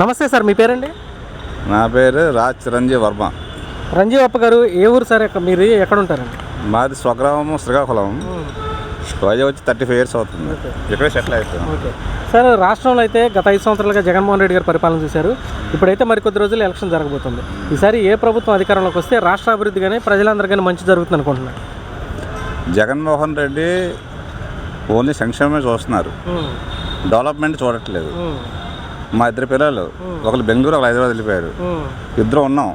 నమస్తే సార్ మీ పేరండి? నా పేరు రాజ్ చిరంజీవి వర్మ. రంజీవ్ అప్ప గారు ఏ ఊరు సార్ ఎక్క- మీరు ఎక్కడ ఉంటారండి? మాది స్వగ్రామం శ్రీకాకుళం. వైజాగ్ వచ్చి థర్టీ ఫైవ్ ఇయర్స్ అవుతుంది. ఇక్కడే సెటిల్ అయిపోయాం. ఓకే. సార్ రాష్ట్రంలో అయితే గత ఐదు సంవత్సరాలుగా జగన్మోహన్ రెడ్డి గారు పరిపాలన చూశారు. ఇప్పుడైతే మరికొద్ది రోజులు ఎలక్షన్ జరగబోతుంది. ఈసారి ఏ ప్రభుత్వం అధికారంలోకి వస్తే రాష్ట్ర అభివృద్ధి కానీ ప్రజలందరికీ మంచి జరుగుతుంది అనుకుంటున్నారు జగన్మోహన్ రెడ్డి ఓన్లీ సంక్షేమమే చూస్తున్నారు. డెవలప్మెంట్ చూడట్లేదు. మా ఇద్దరు పిల్లలు. ఒకరు బెంగళూరు ఒకరు హైదరాబాద్ వెళ్ళిపోయారు. ఇద్దరు ఉన్నాం.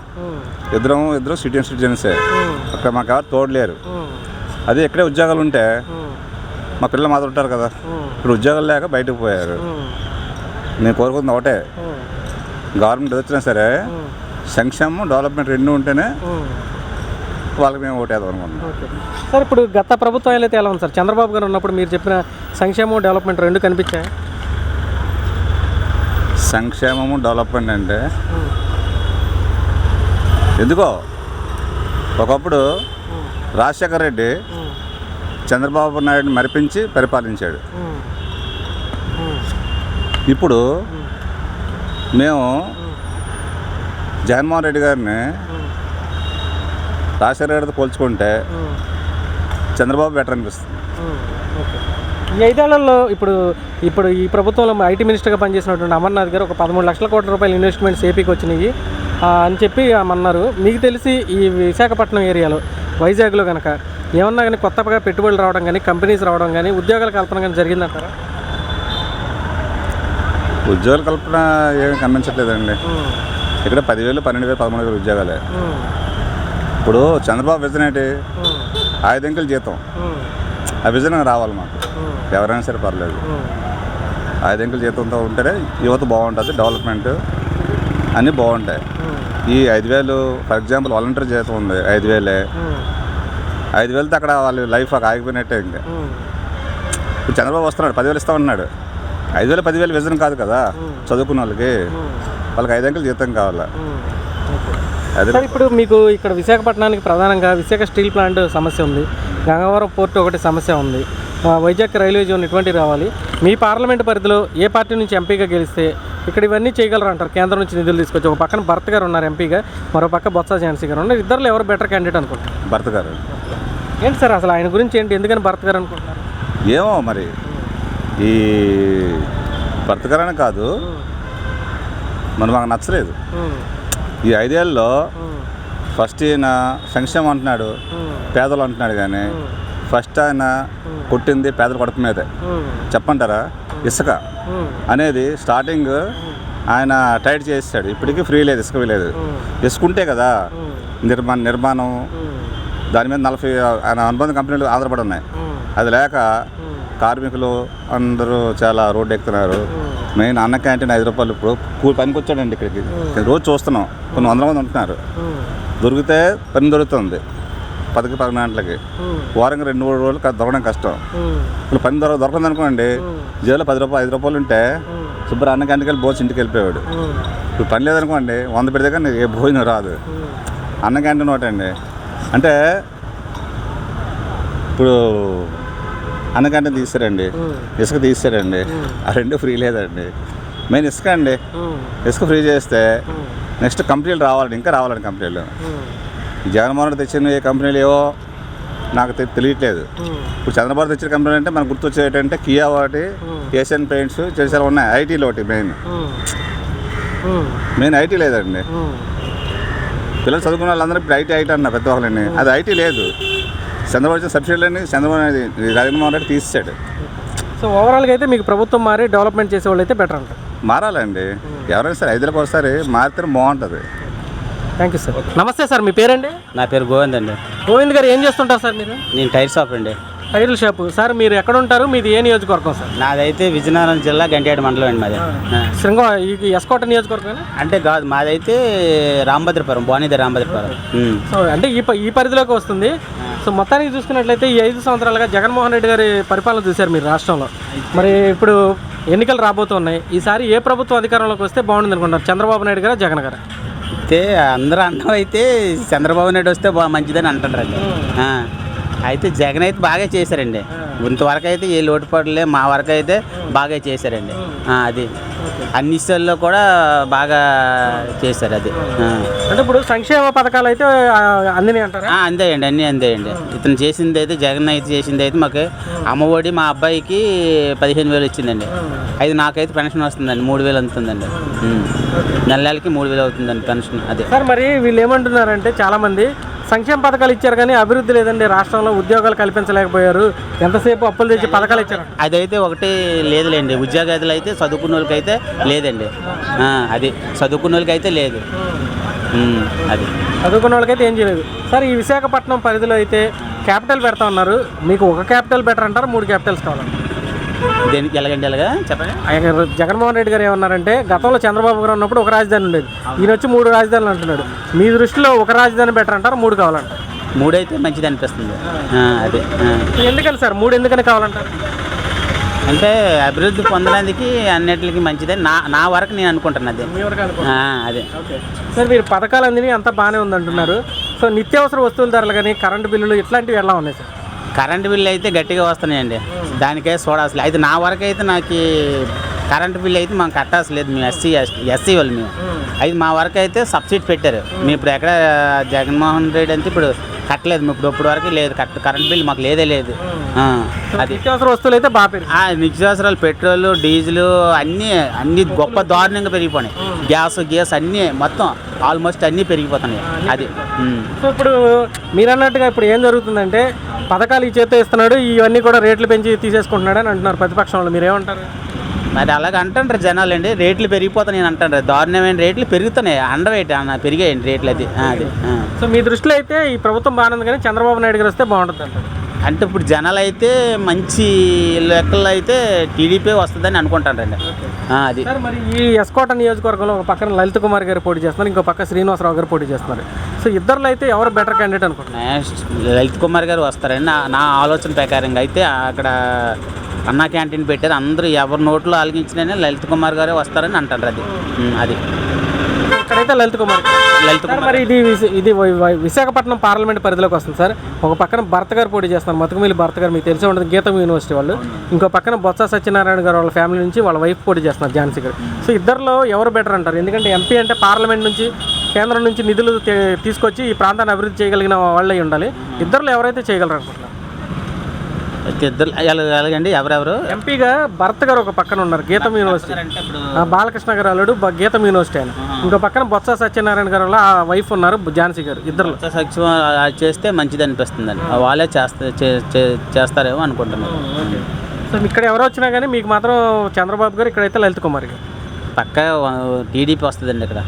ఇద్దరం ఇద్దరు సిటిజన్ సిటిజన్సే అక్కడ మాకు ఎవరు తోడలేరు. అదే ఇక్కడే ఉద్యోగాలు ఉంటే మా పిల్లలు మాత్రం ఉంటారు కదా. ఇప్పుడు ఉద్యోగాలు లేక బయటకు పోయారు. నేను కోరుకుంది ఒకటే. గవర్నమెంట్ వచ్చినా సరే సంక్షేమం డెవలప్మెంట్ రెండు ఉంటేనే వాళ్ళకి మేము ఓటేద్దాం అనుకుంటున్నాం. సార్ ఇప్పుడు గత ప్రభుత్వాలు అయితే ఎలా ఉంది సార్? చంద్రబాబు గారు ఉన్నప్పుడు మీరు చెప్పిన సంక్షేమం డెవలప్మెంట్ రెండు కనిపించాయి? సంక్షేమము డెవలప్మెంట్ అంటే ఎందుకో? ఒకప్పుడు రాజశేఖర రెడ్డి చంద్రబాబు నాయుడిని మరిపించి పరిపాలించాడు. ఇప్పుడు మేము జగన్మోహన్ రెడ్డి గారిని రాజశేఖర రెడ్డితో పోల్చుకుంటే చంద్రబాబు బెటర్ అనిపిస్తుంది. ఈ ఐదేళ్ళలో ఇప్పుడు ఇప్పుడు ఈ ప్రభుత్వంలో ఐటీ మినిస్టర్గా పనిచేసినటువంటి అమర్నాథ్ గారు ఒక పదమూడు లక్షల కోట్ల రూపాయల ఇన్వెస్ట్మెంట్స్ ఏపీకి వచ్చినాయి. అని చెప్పి అన్నారు మీకు తెలిసి ఈ విశాఖపట్నం ఏరియాలో వైజాగ్లో కనుక ఏమన్నా కానీ కొత్తగా పెట్టుబడులు రావడం కానీ కంపెనీస్ రావడం కానీ ఉద్యోగాల కల్పన కానీ జరిగిందంటారా? ఉద్యోగాల కల్పన ఏమి కనిపించట్లేదండి ఇక్కడ పదివేలు పన్నెండు వేలు పదమూడు వేలు ఉద్యోగాలే. ఇప్పుడు చంద్రబాబు విజన్ ఏంటి? ఐదు అంకెల జీతం. ఆ విజన్ రావాలి మాకు. ఎవరైనా సరే పర్లేదు. ఐదు అంకెల జీతంతో ఉంటేనే యువత బాగుంటుంది డెవలప్మెంట్ అన్నీ బాగుంటాయి. ఈ ఐదు వేలు ఫర్ ఎగ్జాంపుల్ వాలంటీర్ జీతం ఉంది ఐదు వేలే. ఐదు వేలతో అక్కడ వాళ్ళు లైఫ్ ఆగిపోయినట్టే ఇంకా. ఇప్పుడు చంద్రబాబు వస్తున్నాడు పదివేలు ఇస్తా ఉన్నాడు. ఐదు వేలు పదివేలు విజన్ కాదు కదా చదువుకున్న వాళ్ళకి. వాళ్ళకి ఐదు అంకెల జీతం కావాలా. అదే ఇప్పుడు మీకు ఇక్కడ విశాఖపట్నానికి ప్రధానంగా విశాఖ స్టీల్ ప్లాంట్ సమస్య ఉంది. గంగవరం పోర్టు ఒకటి సమస్య ఉంది. వైజాగ్ రైల్వే జోన్ ఇటువంటివి రావాలి. మీ పార్లమెంట్ పరిధిలో ఏ పార్టీ నుంచి ఎంపీగా గెలిస్తే ఇక్కడ ఇవన్నీ చేయగలరు అంటారు? కేంద్రం నుంచి నిధులు తీసుకొచ్చి ఒక పక్కన భర్త గారు ఉన్నారు ఎంపీగా మరో పక్క బొత్స ఝాన్సీ గారు ఉన్నారు. ఇద్దరు ఎవరు బెటర్ క్యాండిడేట్ అనుకుంటారు భర్త గారు. ఏంటి సార్ అసలు ఆయన గురించి ఏంటి? ఎందుకని భర్త గారు అనుకుంటున్నారు? ఏమో మరి. ఈ భర్తకరణ కాదు. మరి మాకు నచ్చలేదు. ఈ ఐదేళ్ళలో ఫస్ట్ ఈయన సంక్షేమం అంటున్నాడు పేదలు అంటున్నాడు కానీ ఫస్ట్ ఆయన కొట్టింది పేదల కొడక మీదే. చెప్పంటారా? ఇసుక అనేది స్టార్టింగ్ ఆయన టైట్ చేసాడు ఇప్పటికీ ఫ్రీ లేదు ఇసుక లేదు. ఇసుకుంటే కదా నిర్మాణ నిర్మాణం దాని మీద నలభై ఆయన అనుబంధ కంపెనీలు ఆధారపడి ఉన్నాయి. అది లేక కార్మికులు అందరూ చాలా రోడ్డు ఎక్కుతున్నారు మెయిన్ అన్న క్యాంటీన్ ఐదు రూపాయలు ఇప్పుడు కూలి పనికి వచ్చాడండి ఇక్కడికి రోజు చూస్తున్నాం. కొన్ని వందల మంది ఉంటున్నారు. దొరికితే పని దొరుకుతుంది. పదకి పదకొండు గంటలకి. వారంగా రెండు మూడు రోజులు దొరకడం కష్టం. ఇప్పుడు పని దొరక దొరకదు అనుకోండి జైల్లో పది రూపాయలు ఐదు రూపాయలు ఉంటే శుభ్ర అన్న గంటకి వెళ్ళి భోజనం ఇంటికి వెళ్ళిపోయాడు ఇప్పుడు పని లేదనుకోండి వంద పెడితే కానీ ఏ భోజనం రాదు. అన్న క్యాంటీన్ ఒకటి అండి అంటే ఇప్పుడు అన్న క్యాంటీన్ తీసారండి ఇసుక తీసారండి. ఆ రెండు ఫ్రీ లేదండి. మెయిన్ ఇసుక అండి. ఇసుక ఫ్రీ చేస్తే నెక్స్ట్ కంపెనీలు రావాలండి. ఇంకా రావాలండి కంపెనీలు. జగన్మోహన్ రెడ్డి తెచ్చిన ఏ కంపెనీలు ఏవో నాకు తెలియట్లేదు. ఇప్పుడు చంద్రబాబు తెచ్చిన కంపెనీలు అంటే మనకు గుర్తొచ్చేది ఏంటంటే కియా ఒకటి ఏషియన్ పెయింట్స్ చేసేలా ఉన్నాయి. ఐటీలో ఒకటి మెయిన్. మెయిన్ ఐటీ లేదండి. పిల్లలు చదువుకున్న వాళ్ళందరూ ఇప్పుడు ఐటీ ఐటీ అన్నారు పెద్ద వాళ్ళని. అది ఐటీ లేదు. చంద్రబాబు వచ్చిన సబ్సిడీలని చంద్రబాబు నాయుడు- జగన్మోహన్ రెడ్డి తీసేశాడు సో ఓవరాల్గా అయితే మీకు ప్రభుత్వం మారి డెవలప్మెంట్ చేసే వాళ్ళు అయితే బెటర్ అంటారు. మారాలండి. ఎవరైనా సరే ఐదులకు ఒకసారి మారితే బాగుంటుంది. థ్యాంక్ యూ సార్ నమస్తే సార్ మీ పేరండి? నా పేరు గోవింద్ అండి గోవింద్ గారు ఏం చేస్తుంటారు సార్ మీరు? నేను టైర్ షాప్ అండి. టైర్ల షాపు. సార్ మీరు ఎక్కడ ఉంటారు మీది ఏ నియోజకవర్గం సార్? నాదైతే విజయనగరం జిల్లా గంటేడు మండలం అండి మాది. శృంగ ఈ ఎస్కోట నియోజకవర్గం అంటే కాదు మాదైతే రాంభద్రపురం బాణిదే రాంభద్రపురం. సో అంటే ఈ ప- ఈ పరిధిలోకి వస్తుంది. సో మొత్తానికి చూసుకున్నట్లయితే ఈ ఐదు సంవత్సరాలుగా జగన్మోహన్ రెడ్డి గారి పరిపాలన చూశారు మీరు రాష్ట్రంలో. మరి ఇప్పుడు ఎన్నికలు రాబోతున్నాయి ఈసారి ఏ ప్రభుత్వం అధికారంలోకి వస్తే బాగుంటుంది అనుకుంటారు చంద్రబాబు నాయుడు గారు జగన్ గారు? అయితే అందరూ అన్నం అయితే చంద్రబాబు నాయుడు వస్తే బాగా మంచిదని అంటారండి ఆ. అయితే జగన్ అయితే బాగా చేశారండి. ఇంతవరకు అయితే ఏ లోటుపాటులే మా వరకు అయితే బాగా చేశారండి. అది. అన్ని ఇష్టాల్లో కూడా బాగా చేశారు అది. అంటే ఇప్పుడు సంక్షేమ పథకాలు అయితే అందినాయి అంటారా? అందేయండి అన్నీ అందేయండి. ఇతను చేసింది అయితే జగన్ అయితే చేసింది అయితే మాకు అమ్మఒడి మా అబ్బాయికి పదిహేను వేలు వచ్చిందండి అది నాకైతే పెన్షన్ వస్తుందండి మూడు వేలు అందుతుందండి. నెల నెలకి మూడు వేలు అవుతుందండి పెన్షన్ అదే. సార్ మరి వీళ్ళు ఏమంటున్నారంటే చాలా మంది సంక్షేమ పథకాలు ఇచ్చారు కానీ అభివృద్ధి లేదండి. రాష్ట్రంలో ఉద్యోగాలు కల్పించలేకపోయారు. ఎంతసేపు అప్పులు తెచ్చి పథకాలు ఇచ్చారు? అదైతే ఒకటి లేదులేండి. ఉద్యోగాదులు అయితే చదువుకున్న వాళ్ళకి అయితే లేదండి అది చదువుకున్న వాళ్ళకి అయితే లేదు అది. చదువుకున్న వాళ్ళకైతే ఏం చేయలేదు. సార్ ఈ విశాఖపట్నం పరిధిలో అయితే క్యాపిటల్ పెడతా ఉన్నారు. మీకు ఒక క్యాపిటల్ బెటర్ అంటారు? మూడు క్యాపిటల్స్ కావాలి దేనికి ఎలాగండి ఎలాగా? చెప్పండి. జగన్మోహన్ రెడ్డి గారు ఏమన్నారంటే గతంలో చంద్రబాబు గారు ఉన్నప్పుడు ఒక రాజధాని ఉండేది. ఈయన వచ్చి మూడు రాజధానులు అంటున్నాడు. మీ దృష్టిలో ఒక రాజధాని బెటర్ అంటారు మూడు కావాలంటారు మూడైతే మంచిది అనిపిస్తుంది. అదే. ఎందుకని సార్ మూడు ఎందుకని కావాలంటారు అంటే అభివృద్ధి పొందడానికి అన్నిటికి మంచిదే. నా నా వరకు నేను అనుకుంటున్నది మీ వరకు అనుకో ఆ, అదే. ఓకే. సార్ మీరు పథకాలు అందిని అంతా బాగానే ఉందంటున్నారు. సో నిత్యావసర వస్తువుల ధరలు కానీ కరెంటు బిల్లులు ఇట్లాంటివి ఎలా ఉన్నాయి సార్? కరెంట్ బిల్లు అయితే గట్టిగా వస్తున్నాయండి. దానికే చూడాల్సి అయితే నా వరకు అయితే నాకు కరెంట్ బిల్ అయితే మనం కట్టాల్సి లేదు మేము ఎస్సీ ఎస్సీ వాళ్ళు మేము. అది మా వరకు అయితే సబ్సిడీ పెట్టారు. మేము. ఇప్పుడు ఎక్కడ జగన్మోహన్ రెడ్డి అంటే ఇప్పుడు కట్టలేదు. ఇప్పుడు ఇప్పుడు వరకు లేదు. కట్ కరెంట్ బిల్ మాకు లేదే లేదు. అది. నిత్యావసర వస్తువులు అయితే బాగా నిత్యావసరాలు పెట్రోల్ డీజిల్ అన్నీ అన్ని గొప్ప దారుణంగా పెరిగిపోయినాయి. గ్యాస్ గ్యాస్ అన్నీ మొత్తం ఆల్మోస్ట్ అన్నీ పెరిగిపోతున్నాయి. అది. సో ఇప్పుడు మీరు అన్నట్టుగా ఇప్పుడు ఏం జరుగుతుందంటే పథకాలు ఈ చేత ఇస్తున్నాడు ఇవన్నీ కూడా రేట్లు పెంచి తీసేసుకుంటున్నాడు అని అంటున్నారు ప్రతిపక్షం వాళ్ళు మీరు ఏమంటారు మరి అలాగ అంటారు జనాలు అండి రేట్లు పెరిగిపోతున్నాయి అంటారు దారుణమైన రేట్లు పెరుగుతున్నాయి. అండవేటి అన్న పెరిగాయండి రేట్లు అది. అది. సో మీ దృష్టిలో అయితే ఈ ప్రభుత్వం బాగానే ఉంది కానీ చంద్రబాబు నాయుడు గారు వస్తే బాగుంటుంది అంటారు. అంటే ఇప్పుడు జనాలు అయితే మంచి లెక్కల్లో అయితే టీడీపీ వస్తుందని అనుకుంటారండి అది. సార్ మరి ఈ ఎస్కోట నియోజకవర్గంలో ఒక పక్కన లలిత్ కుమార్ గారు పోటీ చేస్తున్నారు ఇంకో పక్క శ్రీనివాసరావు గారు పోటీ చేస్తున్నారు. సో ఇద్దరులో అయితే ఎవరు బెటర్ క్యాండిడేట్ అనుకుంటున్నారు? లలిత్ కుమార్ గారు వస్తారండి నా నా ఆలోచన ప్రకారంగా అయితే అక్కడ అన్నా క్యాంటీన్ పెట్టారు. అందరూ ఎవరి నోట్లో ఆలగించినా లలిత్ కుమార్ గారే వస్తారని అంటారు అది. అది. ఇక్కడైతే లలిత్ కుమార్. లలిత్ సార్ మరి ఇది ఇది విశాఖపట్నం పార్లమెంట్ పరిధిలోకి వస్తుంది సార్. ఒక పక్కన భర్త గారు పోటీ చేస్తున్నారు. మతుకుమిల్లి భర్త గారు మీకు తెలిసే ఉంటుంది. గీతం యూనివర్సిటీ వాళ్ళు. ఇంకో పక్కన బొత్స సత్యనారాయణ గారు వాళ్ళ ఫ్యామిలీ నుంచి వాళ్ళ వైఫ్ పోటీ చేస్తున్నారు ఝాన్సీ గారు. సో ఇద్దరిలో ఎవరు బెటర్ అంటారు? ఎందుకంటే ఎంపీ అంటే పార్లమెంట్ నుంచి కేంద్రం నుంచి నిధులు తీసుకొచ్చి ఈ ప్రాంతాన్ని అభివృద్ధి చేయగలిగిన వాళ్ళే ఉండాలి. ఇద్దరిలో ఎవరైతే చేయగలరు అనుకుంటున్నారు? ఇద్దరు ఎలాగ- ఎలాగండి? ఎవరెవరు? ఎంపీగా భర్త గారు ఒక పక్కన ఉన్నారు గీతం యూనివర్సిటీ. బాలకృష్ణ గారు అల్లుడు గీతం యూనివర్సిటీ ఆయన. ఇంకో పక్కన బొత్స సత్యనారాయణ గారు ఆ వైఫ్ ఉన్నారు ఝాన్సీ గారు ఇద్దరు చేస్తే మంచిది అనిపిస్తుందండి. వాళ్ళే చేస్తా చేస్తారేమో అనుకుంటున్నాను. సో ఇక్కడ ఎవరు వచ్చినా కానీ మీకు మాత్రం చంద్రబాబు గారు ఇక్కడైతే లలిత్ కుమార్ గారు. పక్క టీడీపీ వస్తుందండి ఇక్కడ.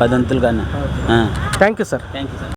పదంతులు కానీ thank you sir. Thank you sir.